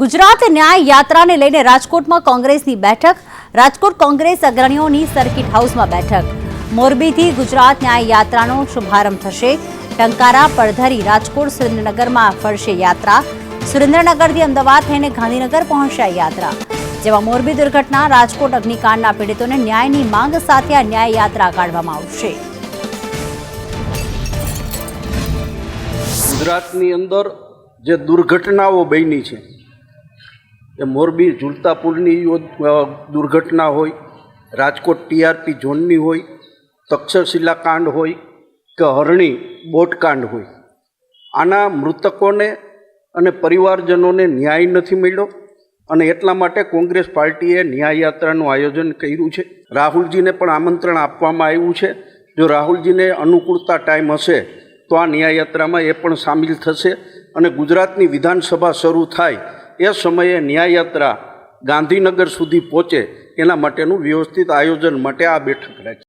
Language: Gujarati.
ગુજરાત ન્યાય યાત્રાને લઈને રાજકોટમાં કોંગ્રેસની બેઠક, રાજકોટ કોંગ્રેસ અગ્રણીઓની સર્કિટ હાઉસમાં બેઠક. મોરબીથી ગુજરાત ન્યાય યાત્રાનો શુભારંભ થશે. ટંકારા, પડધરી, રાજકોટ, સુરેન્દ્રનગરમાં ફરશે યાત્રા. સુરેન્દ્રનગરથી અમદાવાદ થઈને ગાંધીનગર પહોંચશે યાત્રા. જેમાં મોરબી દુર્ઘટના, રાજકોટ અગ્નિકાંડના પીડિતોને ન્યાયની માંગ સાથે આ ન્યાય યાત્રા કાઢવામાં આવશે. ગુજરાતની અંદર જે દુર્ઘટનાઓ બની છે એ મોરબી ઝૂલતા પુલની યો- અ, દુર્ઘટના હોય રાજકોટ ટીઆરપી ઝોનની હોય તક્ષશિલા કાંડ હોય કે હરણી બોટકાંડ હોય. આના મૃતકોને અને પરિવારજનોને ન્યાય નથી મળ્યો અને એટલા માટે કોંગ્રેસ પાર્ટીએ ન્યાય યાત્રાનું આયોજન કર્યું છે. રાહુલજીને પણ આમંત્રણ આપવામાં આવ્યું છે. જો રાહુલજીને અનુકૂળતા ટાઈમ હશે તો આ ન્યાય યાત્રામાં એ પણ સામેલ થશે અને ગુજરાતની વિધાનસભા શરૂ થાય એ સમયે ન્યાય યાત્રા ગાંધીનગર સુધી પહોંચે એના માટેનું વ્યવસ્થિત આયોજન માટે આ બેઠક રાખી.